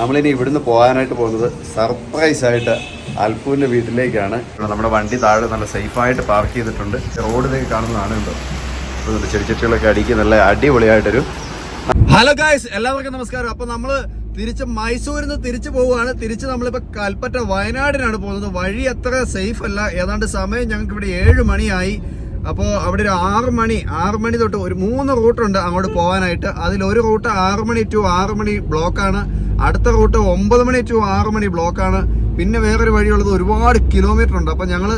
നമ്മളിനി ഇവിടുന്ന് പോകാനായിട്ട് പോകുന്നത് സർപ്രൈസ് ആയിട്ട് അൽപ്പൂരിന്റെ വീട്ടിലേക്കാണ്. നമ്മുടെ വണ്ടി താഴെ നല്ല സേഫായിട്ട് പാർക്ക് ചെയ്തിട്ടുണ്ട്. റോഡിലേക്ക് കാണുന്നതാണ് ചെറിയ ചെടിച്ചട്ടികളൊക്കെ അടിക്ക് നല്ല അടിപൊളിയായിട്ടൊരു ഹലോ ഗായ്സ് എല്ലാവർക്കും നമസ്കാരം. അപ്പൊ നമ്മൾ തിരിച്ച് മൈസൂരിൽ നിന്ന് തിരിച്ചു പോവുകയാണ്. തിരിച്ച് നമ്മളിപ്പോ കൽപ്പറ്റ വയനാടിനാണ് പോകുന്നത്. വഴി അത്ര സേഫ് അല്ല. ഏതാണ്ട് സമയം ഞങ്ങൾക്ക് ഇവിടെ ഏഴ് മണിയായി. അപ്പോൾ അവിടെ ഒരു ആറ് മണി ആറ് മണി തൊട്ട് ഒരു മൂന്ന് റൂട്ടുണ്ട് അങ്ങോട്ട് പോകാനായിട്ട്. അതിൽ ഒരു റൂട്ട് ആറ് മണി ടു ആറ് മണി ബ്ലോക്കാണ് അടുത്ത റൂട്ട് ഒമ്പത് മണി ടു ആറ് മണി ബ്ലോക്കാണ്. പിന്നെ വേറൊരു വഴിയുള്ളത് ഒരുപാട് കിലോമീറ്റർ ഉണ്ട്. അപ്പം ഞങ്ങൾ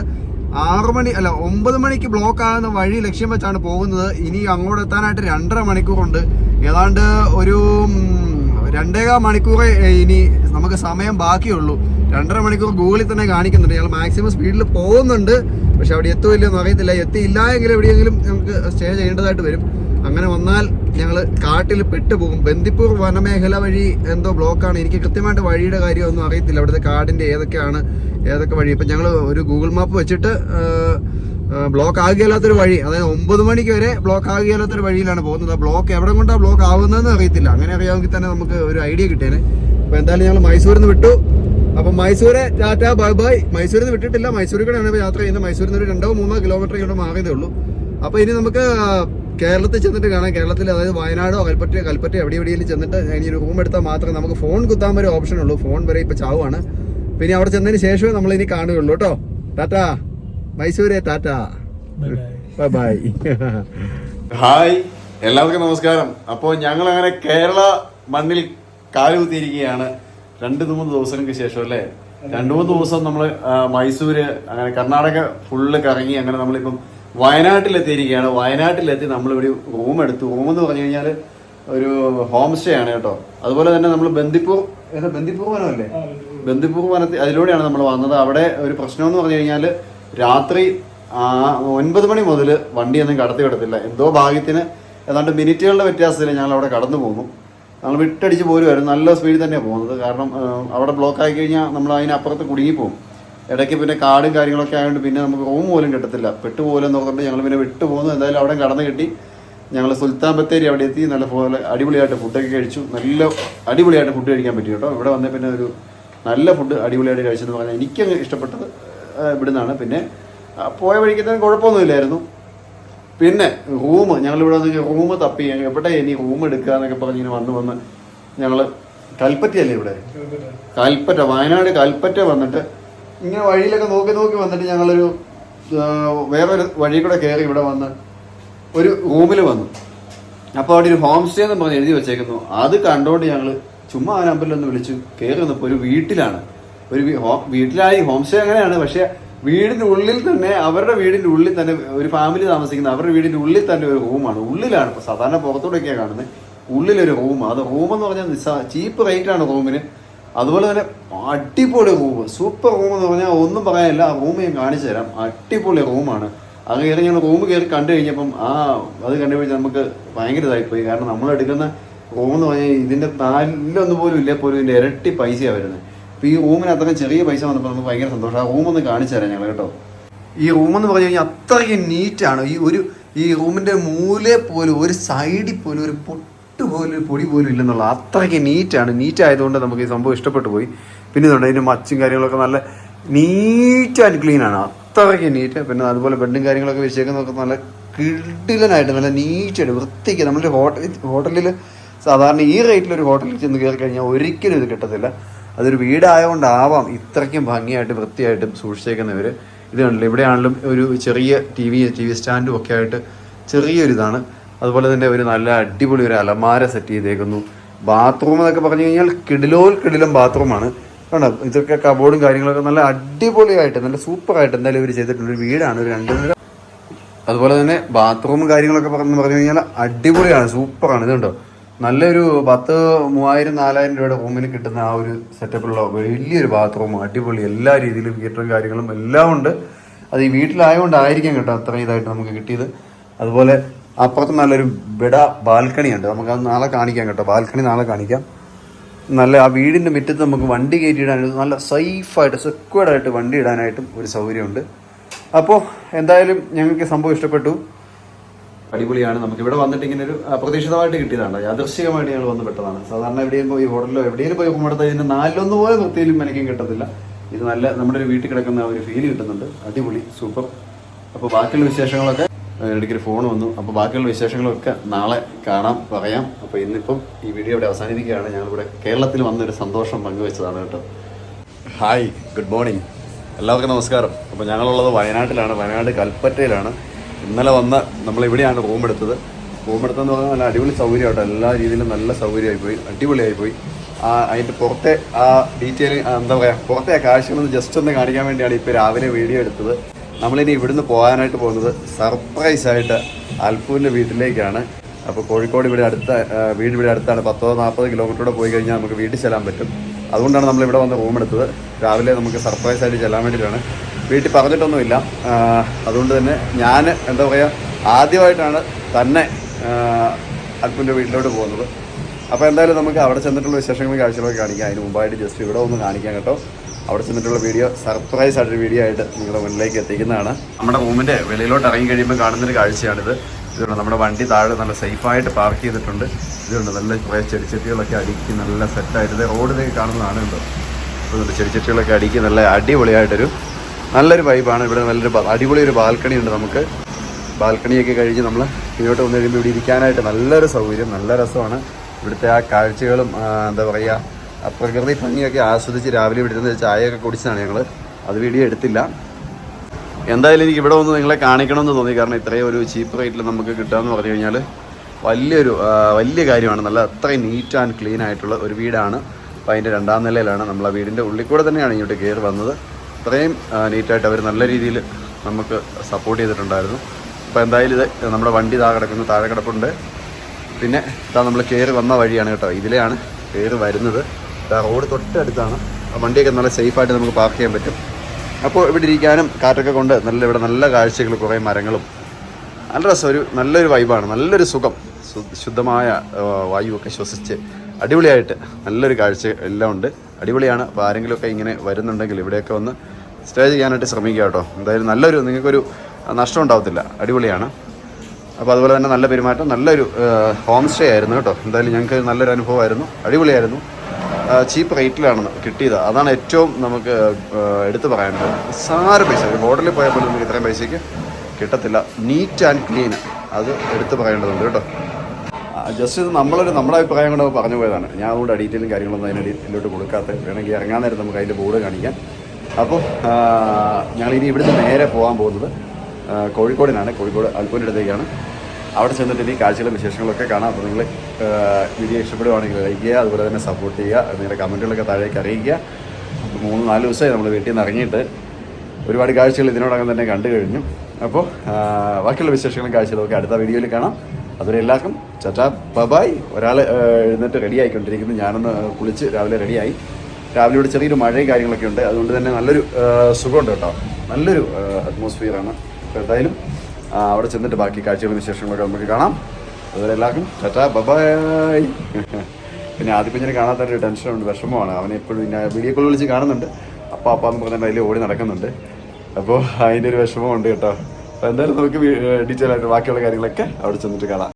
ആറ് മണി അല്ല ഒമ്പത് മണിക്ക് ബ്ലോക്ക് ആകുന്ന വഴി ലക്ഷ്യം വെച്ചാണ് പോകുന്നത്. ഇനി അങ്ങോട്ട് എത്താനായിട്ട് രണ്ടര മണിക്കൂറുണ്ട്. ഏതാണ്ട് ഒരു രണ്ടേകാൽ മണിക്കൂറേ ഇനി നമുക്ക് സമയം ബാക്കിയുള്ളൂ. രണ്ടര മണിക്കൂർ ഗൂഗിളിൽ തന്നെ കാണിക്കുന്നുണ്ട്. ഞങ്ങൾ മാക്സിമം സ്പീഡിൽ പോകുന്നുണ്ട്. പക്ഷെ അവിടെ എത്തുമില്ലെന്ന് അറിയത്തില്ല. എത്തിയില്ല എങ്കിൽ എവിടെയെങ്കിലും നമുക്ക് സ്റ്റേ ചെയ്യേണ്ടതായിട്ട് വരും. അങ്ങനെ വന്നാൽ ഞങ്ങൾ കാട്ടിൽ പെട്ടുപോകും ബന്ദിപ്പൂർ വനമേഖല വഴി എന്തോ ബ്ലോക്കാണ്. എനിക്ക് കൃത്യമായിട്ട് വഴിയുടെ കാര്യമൊന്നും അറിയത്തില്ല. അവിടുത്തെ കാടിന്റെ ഏതൊക്കെയാണ് ഏതൊക്കെ വഴി. ഇപ്പം ഞങ്ങൾ ഒരു ഗൂഗിൾ മാപ്പ് വെച്ചിട്ട് ബ്ലോക്ക് ആകുകയില്ലാത്തൊരു വഴി. അതായത് ഒമ്പത് മണിക്ക് വരെ ബ്ലോക്ക് ആകുകയില്ലാത്തൊരു വഴിയിലാണ് പോകുന്നത്. ആ ബ്ലോക്ക് എവിടെ കൊണ്ടാണ് ബ്ലോക്ക് ആവുന്നതെന്ന് അറിയത്തില്ല. അങ്ങനെ അറിയാമെങ്കിൽ തന്നെ നമുക്ക് ഒരു ഐഡിയ കിട്ടിയേനെ അപ്പോൾ എന്തായാലും ഞങ്ങൾ മൈസൂരിൽ നിന്ന് വിട്ടു. അപ്പം മൈസൂരെ ടാറ്റ ബൈ ബൈ. മൈസൂരിൽ നിന്ന് വിട്ടിട്ടില്ല. മൈസൂരിൽ കൂടെയാണ് യാത്ര ചെയ്യുന്നത്. മൈസൂരിൽ നിന്ന് ഒരു രണ്ടോ മൂന്നോ കിലോമീറ്റർ ഇങ്ങോട്ട് മാറിയതേ ഉള്ളൂ. അപ്പോൾ ഇനി നമുക്ക് കേരളത്തിൽ ചെന്നിട്ട് കാണാം. കേരളത്തിൽ അതായത് വയനാടോ കൽപ്പറ്റയോ കൽപ്പറ്റ എവിടെ എവിടെയെങ്കിലും ചെന്നിട്ട് ഇനി ഒരു റൂം എടുത്താൽ മാത്രമേ നമുക്ക് ഫോൺ കുത്താൻ വരെ ഓപ്ഷൻ ഉള്ളൂ. ഫോൺ വരെ ഇപ്പോൾ ചാവുകയാണ് പിന്നെ അവിടെ ചെന്നതിന് ശേഷമേ നമ്മൾ ഇനി കാണുകയുള്ളൂ കേട്ടോ. ടാറ്റ. മൈസൂരെ ടാറ്റ. Bye bye hi. എല്ലാവർക്കും നമസ്കാരം. അപ്പോൾ ഞങ്ങൾ അങ്ങനെ കേരള മണ്ണിൽ കാലുകുത്തിയിരിക്കുകയാണ് രണ്ട് മൂന്ന് ദിവസങ്ങൾക്ക് ശേഷം അല്ലേ? രണ്ട് മൂന്ന് ദിവസം നമ്മൾ മൈസൂര് അങ്ങനെ കർണാടക ഫുള്ള് കറങ്ങി അങ്ങനെ നമ്മളിപ്പം വയനാട്ടിലെത്തിയിരിക്കുകയാണ്. വയനാട്ടിലെത്തി നമ്മളിവിടെ റൂം എടുത്തു. റൂം എന്ന് പറഞ്ഞു കഴിഞ്ഞാൽ ഒരു ഹോം സ്റ്റേ ആണ് കേട്ടോ. അതുപോലെ തന്നെ നമ്മൾ ബന്ദിപ്പൂർ ഏതാ ബന്ദിപ്പൂർ വനമല്ലേ? ബന്ദിപ്പൂർ വനത്തിൽ അതിലൂടെയാണ് നമ്മൾ വന്നത്. അവിടെ ഒരു പ്രശ്നം എന്ന് പറഞ്ഞു കഴിഞ്ഞാൽ രാത്രി ആ, ഒൻപത് മണി മുതൽ വണ്ടിയൊന്നും കടത്തി വിടത്തില്ല. എന്തോ ഭാഗ്യത്തിന് ഏതാണ്ട് മിനിറ്റുകളുടെ വ്യത്യാസത്തിൽ ഞങ്ങൾ അവിടെ കടന്നു പോകുന്നു. നമ്മൾ വിട്ടടിച്ച് പോരുമായിരുന്നു നല്ല സ്പീഡിൽ തന്നെയാണ് പോകുന്നത്. കാരണം അവിടെ ബ്ലോക്ക് ആയി കഴിഞ്ഞാൽ നമ്മൾ അതിനപ്പുറത്ത് കുടുങ്ങി പോകും. ഇടയ്ക്ക് പിന്നെ കാടും കാര്യങ്ങളൊക്കെ ആയതുകൊണ്ട് പിന്നെ നമുക്ക് റൂം പോലും കിട്ടത്തില്ല. പെട്ടുപോലും എന്ന് പറഞ്ഞിട്ട് ഞങ്ങൾ പിന്നെ വിട്ടുപോകുന്നു എന്തായാലും അവിടെ കടന്നു കിട്ടി ഞങ്ങൾ സുൽത്താൻ ബത്തേരി അവിടെ എത്തി. നല്ല പോലെ അടിപൊളിയായിട്ട് ഫുഡൊക്കെ കഴിച്ചു. നല്ല അടിപൊളിയായിട്ട് ഫുഡ് കഴിക്കാൻ പറ്റി കേട്ടോ. ഇവിടെ വന്ന പിന്നെ ഒരു നല്ല ഫുഡ് അടിപൊളിയായിട്ട് കഴിച്ചെന്ന് പറഞ്ഞാൽ എനിക്കങ്ങ് ഇഷ്ടപ്പെട്ടത് ഇവിടുന്നാണ്. പിന്നെ പോയ വഴിക്ക് തന്നെ കുഴപ്പമൊന്നുമില്ലായിരുന്നു. പിന്നെ റൂം. ഞങ്ങൾ ഇവിടെ വന്ന് റൂം തപ്പി. എവിടെ ഇനി റൂം എടുക്കുക എന്നൊക്കെ പറഞ്ഞ് ഇങ്ങനെ വന്ന് വന്ന് ഞങ്ങൾ കൽപ്പറ്റയല്ലേ ഇവിടെ? കൽപ്പറ്റ വയനാട് കൽപ്പറ്റ വന്നിട്ട് ഇങ്ങനെ വഴിയിലൊക്കെ നോക്കി നോക്കി വന്നിട്ട് ഞങ്ങളൊരു വേറൊരു വഴി കൂടെ കയറി ഇവിടെ വന്ന് ഒരു റൂമിൽ വന്നു. അപ്പോൾ അവിടെ ഒരു ഹോം സ്റ്റേ എന്ന് പറഞ്ഞ് എഴുതി വെച്ചേക്കുന്നു. അത് കണ്ടുകൊണ്ട് ഞങ്ങൾ ചുമ്മാ ആ നമ്പറിലൊന്ന് വിളിച്ചു കയറി വന്നപ്പോൾ ഒരു വീട്ടിലാണ്. ഒരു വീട്ടിലായി ഹോം സ്റ്റേ അങ്ങനെയാണ്. പക്ഷേ വീടിന്റെ ഉള്ളിൽ തന്നെ അവരുടെ വീടിന്റെ ഉള്ളിൽ തന്നെ ഒരു ഫാമിലി താമസിക്കുന്ന അവരുടെ വീടിന്റെ ഉള്ളിൽ തന്നെ ഒരു റൂമാണ് ഉള്ളിലാണ്. ഇപ്പോൾ സാധാരണ പുറത്തൂടെയൊക്കെയാണ് കാണുന്നത്. ഉള്ളിലൊരു റൂം അത് റൂമെന്ന് പറഞ്ഞാൽ നിസ്സാ ചീപ്പ് റേറ്റാണ് റൂമിന് അതുപോലെ തന്നെ അടിപൊളി റൂം സൂപ്പർ റൂം എന്ന് പറഞ്ഞാൽ ഒന്നും പറയാനില്ല. ആ റൂം ഞാൻ കാണിച്ചു തരാം. അടിപൊളി റൂമാണ് അത് കയറി ഞങ്ങൾ റൂം കയറി കണ്ടു കഴിഞ്ഞപ്പം ആ അത് കണ്ടു കഴിഞ്ഞാൽ നമുക്ക് ഭയങ്കര ഇതായിപ്പോയി കാരണം നമ്മൾ എടുക്കുന്ന റൂം എന്ന് പറഞ്ഞാൽ ഇതിന്റെ നാലിലൊന്നും പോലും ഇല്ല. പോലും ഇതിന്റെ ഇരട്ടി പൈസയാണ് വരുന്നത്. അപ്പം ഈ റൂമിന് അത്രയും ചെറിയ പൈസ വന്നപ്പോൾ നമുക്ക് ഭയങ്കര സന്തോഷം. ആ റൂം ഒന്ന് കാണിച്ചു തരാം ഞങ്ങൾ കേട്ടോ. ഈ റൂം എന്ന് പറഞ്ഞു കഴിഞ്ഞാൽ അത്രയ്ക്ക് നീറ്റാണ് ഈ ഒരു ഈ റൂമിന്റെ മൂലെ പോലും ഒരു സൈഡിൽ പോലും ഒരു പോലും ഒരു പൊടി പോലും ഇല്ലെന്നുള്ള അത്രയ്ക്ക് നീറ്റാണ് നീറ്റ് ആയതുകൊണ്ട് നമുക്ക് ഈ സംഭവം ഇഷ്ടപ്പെട്ടു പോയി. പിന്നെ ഇതുണ്ട് അതിന്റെ മച്ചും കാര്യങ്ങളൊക്കെ നല്ല നീറ്റ് ആൻഡ് ക്ലീൻ ആണ്. അത്രയ്ക്ക് നീറ്റ് പിന്നെ അതുപോലെ ബെഡും കാര്യങ്ങളൊക്കെ വെച്ചേക്കുന്നതൊക്കെ നല്ല കിടിലനായിട്ട് നല്ല നീറ്റായിട്ട് വൃത്തിക്ക് നമ്മളൊരു ഹോട്ടൽ ഹോട്ടലിൽ സാധാരണ ഈ റേറ്റിൽ ഒരു ഹോട്ടലിൽ ചെന്ന് കയറി കഴിഞ്ഞാൽ ഒരിക്കലും ഇത് കിട്ടത്തില്ല. അതൊരു വീടായതുകൊണ്ടാവാം ഇത്രയ്ക്കും ഭംഗിയായിട്ട് വൃത്തിയായിട്ടും സൂക്ഷിച്ചേക്കുന്നവർ ഇത് കണ്ടില്ല ഇവിടെയാണെങ്കിലും ഒരു ചെറിയ ടി വി ടി വി സ്റ്റാൻഡും ഒക്കെ ആയിട്ട് ചെറിയൊരു ഇതാണ് അതുപോലെ തന്നെ ഒരു നല്ല അടിപൊളി ഒരു അലമാര സെറ്റ് ചെയ്തേക്കുന്നു. ബാത്റൂം എന്നൊക്കെ പറഞ്ഞു കഴിഞ്ഞാൽ കിടിലോൽ കിടിലം ബാത്റൂമാണ് കണ്ടോ? ഇതൊക്കെ കബോർഡും കാര്യങ്ങളൊക്കെ നല്ല അടിപൊളിയായിട്ട് നല്ല സൂപ്പറായിട്ട് എന്തായാലും ഇവർ ചെയ്തിട്ടുണ്ട്. ഒരു വീടാണ് ഒരു രണ്ട് നില. അതുപോലെ തന്നെ ബാത്റൂമും കാര്യങ്ങളൊക്കെ പറഞ്ഞു പറഞ്ഞു കഴിഞ്ഞാൽ അടിപൊളിയാണ് സൂപ്പറാണ് ഇതുണ്ടോ? നല്ലൊരു പത്ത് മൂവായിരം നാലായിരം രൂപയുടെ റൂമിന് കിട്ടുന്ന ആ ഒരു സെറ്റപ്പിലുള്ള വലിയൊരു ബാത്റൂം അടിപൊളി. എല്ലാ രീതിയിലും ഹീറ്ററും കാര്യങ്ങളും എല്ലാം ഉണ്ട്. അത് ഈ വീട്ടിലായതുകൊണ്ടായിരിക്കും കേട്ടോ അത്രയും ഇതായിട്ട് നമുക്ക് കിട്ടിയത്. അതുപോലെ അപ്പുറത്ത് നല്ലൊരു ബെഡ ബാൽക്കണി ഉണ്ട് നമുക്ക് അത് നാളെ കാണിക്കാം കേട്ടോ. ബാൽക്കണി നാളെ കാണിക്കാം. നല്ല ആ വീടിന്റെ മുറ്റത്ത് നമുക്ക് വണ്ടി കയറ്റിയിടാനായിട്ട് നല്ല സേഫായിട്ട് സെക്വേഡായിട്ട് വണ്ടി ഇടാനായിട്ടും ഒരു സൗകര്യമുണ്ട്. അപ്പോൾ എന്തായാലും ഞങ്ങൾക്ക് സംഭവം ഇഷ്ടപ്പെട്ടു. അടിപൊളിയാണ്. നമുക്ക് ഇവിടെ വന്നിട്ട് ഇങ്ങനെ ഒരു അപ്രതീക്ഷിതമായിട്ട് കിട്ടിയതാണ്. യാദൃശ്ചികമായിട്ട് ഞങ്ങൾ വന്ന് പെട്ടതാണ്. സാധാരണ എവിടെയും പോയി ഹോട്ടലിലോ എവിടെയും പോയി കുമ്പടത്ത് ഇതിന്റെ നാലിലൊന്ന് പോലെ വൃത്തിയിലും എനിക്കും കിട്ടത്തില്ല. ഇത് നല്ല നമ്മുടെ ഒരു വീട്ടിൽ കിടക്കുന്ന ഒരു ഫീൽ കിട്ടുന്നുണ്ട്. അടിപൊളി സൂപ്പർ അപ്പോൾ ബാക്കിയുള്ള വിശേഷങ്ങളൊക്കെ ഇടയ്ക്ക് ഒരു ഫോൺ വന്നു. അപ്പോൾ ബാക്കിയുള്ള വിശേഷങ്ങളൊക്കെ നാളെ കാണാം പറയാം. അപ്പോൾ ഇന്നിപ്പം ഈ വീഡിയോ ഇവിടെ അവസാനിപ്പിക്കുകയാണ്. ഞങ്ങളിവിടെ കേരളത്തിൽ വന്നൊരു സന്തോഷം പങ്കുവെച്ചതാണ് കേട്ടോ. ഹായ് ഗുഡ് മോർണിംഗ് എല്ലാവർക്കും നമസ്കാരം. അപ്പോൾ ഞങ്ങളുള്ളത് വയനാട്ടിലാണ്. വയനാട് കൽപ്പറ്റയിലാണ്. ഇന്നലെ വന്ന നമ്മളിവിടെയാണ് റൂം എടുത്തത്. റൂം എടുത്തെന്ന് പറഞ്ഞാൽ നല്ല അടിപൊളി സൗകര്യം കേട്ടോ. എല്ലാ രീതിയിലും നല്ല സൗകര്യമായി പോയി. അടിപൊളിയായി പോയി. ആ അതിന്റെ പുറത്തെ ആ ഡീറ്റെയിൽ എന്താ പറയുക പുറത്തെ ആ കാഴ്ചകളൊന്ന് ജസ്റ്റ് ഒന്ന് കാണിക്കാൻ വേണ്ടിയാണ് ഇപ്പോൾ രാവിലെ വീഡിയോ എടുത്തത്. നമ്മളിനി ഇവിടുന്ന് പോകാനായിട്ട് പോകുന്നത് സർപ്രൈസ് ആയിട്ട് അൽപ്പൂരിന്റെ വീട്ടിലേക്കാണ്. അപ്പോൾ കോഴിക്കോട് ഇവിടെ അടുത്ത വീട് ഇവിടെ അടുത്താണ്. പത്തോ നാൽപ്പത് കിലോമീറ്ററോടെ പോയി കഴിഞ്ഞാൽ നമുക്ക് വീട്ടിൽ ചെല്ലാൻ പറ്റും. അതുകൊണ്ടാണ് നമ്മൾ ഇവിടെ വന്ന് റൂം എടുത്തത്. രാവിലെ നമുക്ക് സർപ്രൈസ് ആയിട്ട് ചെല്ലാൻ വേണ്ടിയിട്ടാണ്. വീട്ടിൽ പറഞ്ഞിട്ടൊന്നുമില്ല. അതുകൊണ്ട് തന്നെ ഞാൻ എന്താ പറയുക ആദ്യമായിട്ടാണ് തന്നെ അൽഫുവിന്റെ വീട്ടിലോട്ട് പോകുന്നത്. അപ്പോൾ എന്തായാലും നമുക്ക് അവിടെ ചെന്നിട്ടുള്ള വിശേഷങ്ങളും കാഴ്ചകളൊക്കെ കാണിക്കാം. അതിന് മുമ്പായിട്ട് ജസ്റ്റ് ഇവിടെ ഒന്ന് കാണിക്കാം കേട്ടോ. അവിടെ ചെന്നിട്ടുള്ള വീഡിയോ സർപ്രൈസ് ആയിട്ടൊരു വീഡിയോ ആയിട്ട് നിങ്ങളുടെ മുന്നിലേക്ക് എത്തിക്കുന്നതാണ്. നമ്മുടെ റൂമിന്റെ വെളിയിലോട്ട് ഇറങ്ങി കഴിയുമ്പോൾ കാണുന്നൊരു കാഴ്ചയാണിത്. ഇതുകൊണ്ട് നമ്മുടെ വണ്ടി താഴെ നല്ല സേഫായിട്ട് പാർക്ക് ചെയ്തിട്ടുണ്ട്. ഇതുകൊണ്ട് നല്ല കുറേ ചെടിച്ചട്ടികളൊക്കെ അടുക്കി നല്ല സെറ്റായിട്ട് റോഡിലേക്ക് കാണുന്നതാണ് ഇതുകൊണ്ട് ചെടിച്ചട്ടികളൊക്കെ അടുക്കി നല്ല അടിപൊളിയായിട്ടൊരു നല്ലൊരു വൈബാണ് ഇവിടെ നല്ലൊരു അടിപൊളി ഒരു ബാൽക്കണി ഉണ്ട് നമുക്ക്. ബാൽക്കണിയൊക്കെ കഴിഞ്ഞ് നമ്മൾ ഇങ്ങോട്ട് വന്നു കഴിയുമ്പോൾ ഇവിടെ ഇരിക്കാനായിട്ട് നല്ലൊരു സൗകര്യം നല്ല രസമാണ്. ഇവിടുത്തെ ആ കാഴ്ചകളും എന്താ പറയുക പ്രകൃതി ഭംഗിയൊക്കെ ആസ്വദിച്ച് രാവിലെ വിടുന്ന ഇരുന്ന് ചായയൊക്കെ കുടിച്ചതാണ് ഞങ്ങൾ അത് വീഡിയോ എടുത്തില്ല. എന്തായാലും എനിക്ക് ഇവിടെ വന്ന് നിങ്ങളെ കാണിക്കണമെന്ന് തോന്നി. കാരണം ഇത്രയും ഒരു ചീപ്പ് റേറ്റിൽ നമുക്ക് കിട്ടുകയെന്ന് പറഞ്ഞു കഴിഞ്ഞാൽ വലിയൊരു വലിയ കാര്യമാണ്. നല്ല അത്രയും നീറ്റ് ആൻഡ് ക്ലീൻ ആയിട്ടുള്ള ഒരു വീടാണ്. അപ്പോൾ അതിന്റെ രണ്ടാം നിലയിലാണ് നമ്മൾ ആ വീടിന്റെ ഉള്ളിൽ കൂടെ തന്നെയാണ് ഇങ്ങോട്ട് കയറി വന്നത്. അത്രയും നീറ്റായിട്ട് അവർ നല്ല രീതിയിൽ നമുക്ക് സപ്പോർട്ട് ചെയ്തിട്ടുണ്ടായിരുന്നു. അപ്പോൾ എന്തായാലും ഇത് നമ്മുടെ വണ്ടി താഴെ കിടക്കുന്നു താഴെ കിടപ്പുണ്ട്. പിന്നെ ഇതാ നമ്മൾ കയറി വന്ന വഴിയാണ് കേട്ടോ. ഇതിലെയാണ് കയറി വരുന്നത്. റോഡ് തൊട്ടടുത്താണ്. വണ്ടിയൊക്കെ നല്ല സേഫായിട്ട് നമുക്ക് പാർക്ക് ചെയ്യാൻ പറ്റും. അപ്പോൾ ഇവിടെ ഇരിക്കാനും കാറ്റൊക്കെ കൊണ്ട് നല്ല ഇവിടെ നല്ല കാഴ്ചകൾ കുറേ മരങ്ങളും. നല്ല രസം ഒരു നല്ലൊരു വൈബാണ് നല്ലൊരു സുഖം. ശുദ്ധമായ വായുവൊക്കെ ശ്വസിച്ച് അടിപൊളിയായിട്ട് നല്ലൊരു കാഴ്ച എല്ലാം ഉണ്ട്. അടിപൊളിയാണ്. അപ്പോൾ ആരെങ്കിലുമൊക്കെ ഇങ്ങനെ വരുന്നുണ്ടെങ്കിൽ ഇവിടെയൊക്കെ വന്ന് സ്റ്റേ ചെയ്യാനായിട്ട് ശ്രമിക്കുക കേട്ടോ. എന്തായാലും നല്ലൊരു നിങ്ങൾക്കൊരു നഷ്ടം ഉണ്ടാവത്തില്ല. അടിപൊളിയാണ്. അപ്പോൾ അതുപോലെ തന്നെ നല്ല പെരുമാറ്റം നല്ലൊരു ഹോം സ്റ്റേ ആയിരുന്നു കേട്ടോ. എന്തായാലും ഞങ്ങൾക്ക് നല്ലൊരു അനുഭവമായിരുന്നു. അടിപൊളിയായിരുന്നു. ചീപ്പ് റേറ്റിലാണ് കിട്ടിയത്. അതാണ് ഏറ്റവും നമുക്ക് എടുത്തു പറയാനുള്ളത് സാര പൈസ. ഹോട്ടലിൽ പോയാൽ പോലും നമുക്ക് ഇത്രയും പൈസയ്ക്ക് കിട്ടത്തില്ല. നീറ്റ് ആൻഡ് ക്ലീൻ അത് എടുത്തു പറയേണ്ടതുണ്ട് കേട്ടോ. ജസ്റ്റ് ഇത് നമ്മളൊരു നമ്മുടെ അഭിപ്രായം കൊണ്ട് പറഞ്ഞു പോയതാണ്. ഞാൻ അതുകൊണ്ട് ഡീറ്റെയിലും കാര്യങ്ങളൊന്നും അതിനടിയിലോട്ട് കൊടുക്കാത്ത വേണമെങ്കിൽ ഇറങ്ങാൻ നേരം നമുക്ക് അതിന്റെ ബോർഡ് കാണിക്കാം. അപ്പോൾ ഞങ്ങൾ ഇനി ഇവിടുന്ന് നേരെ പോകാൻ പോകുന്നത് കോഴിക്കോടിനാണ്. കോഴിക്കോട് അൽപ്പൂരിന്റെ അടുത്തേക്കാണ് അവിടെ ചെന്നിട്ട് ഇനി കാഴ്ചകളും വിശേഷങ്ങളൊക്കെ കാണാം. അപ്പോൾ നിങ്ങൾ വീഡിയോ ഇഷ്ടപ്പെടുവാണെങ്കിൽ ലൈക്ക് ചെയ്യുക അതുപോലെ തന്നെ സപ്പോർട്ട് ചെയ്യുക നിങ്ങളുടെ കമന്റുകളൊക്കെ താഴേക്ക് അറിയിക്കുക. അപ്പോൾ മൂന്ന് നാല് ദിവസമായി നമ്മൾ വീട്ടിൽ നിന്ന് ഇറങ്ങിയിട്ട് ഒരുപാട് കാഴ്ചകൾ ഇതിനോടകം തന്നെ കണ്ടു കഴിഞ്ഞു. അപ്പോൾ ബാക്കിയുള്ള വിശേഷങ്ങളും കാഴ്ചകളും ഒക്കെ അടുത്ത വീഡിയോയിൽ കാണാം. അതുവരെ എല്ലാവർക്കും ചറ്റാ ബബായ് ഒരാൾ എഴുന്നേറ്റ് റെഡി ആയിക്കൊണ്ടിരിക്കുന്നു. ഞാനൊന്ന് കുളിച്ച് രാവിലെ റെഡിയായി രാവിലെ ഇവിടെ ചെറിയൊരു മഴയും കാര്യങ്ങളൊക്കെ ഉണ്ട്. അതുകൊണ്ട് തന്നെ നല്ലൊരു സുഖമുണ്ട് കേട്ടോ. നല്ലൊരു അറ്റ്മോസ്ഫിയറാണ് എന്തായാലും അവിടെ ചെന്നിട്ട് ബാക്കി കാഴ്ചകളും വിശേഷങ്ങളൊക്കെ നമുക്ക് കാണാം. അതുവരെ എല്ലാവർക്കും ചേട്ടാ ബബായ്. പിന്നെ ആദ്യം കുഞ്ഞിനെ കാണാത്തൊരു ടെൻഷനുണ്ട് വിഷമമാണ്. അവനെ എപ്പോഴും പിന്നെ വീഡിയോ കോൾ വിളിച്ച് കാണുന്നുണ്ട്. അപ്പം അപ്പം എന്ന് പറഞ്ഞാൽ അതിൽ ഓടി നടക്കുന്നുണ്ട്. അപ്പോൾ അതിന്റെ ഒരു വിഷമമുണ്ട് കേട്ടോ. അപ്പോൾ എന്തായാലും നമുക്ക് ഡീറ്റെയിൽ ആയിട്ട് ബാക്കിയുള്ള കാര്യങ്ങളൊക്കെ അവിടെ ചെന്നിട്ട് കാണാം.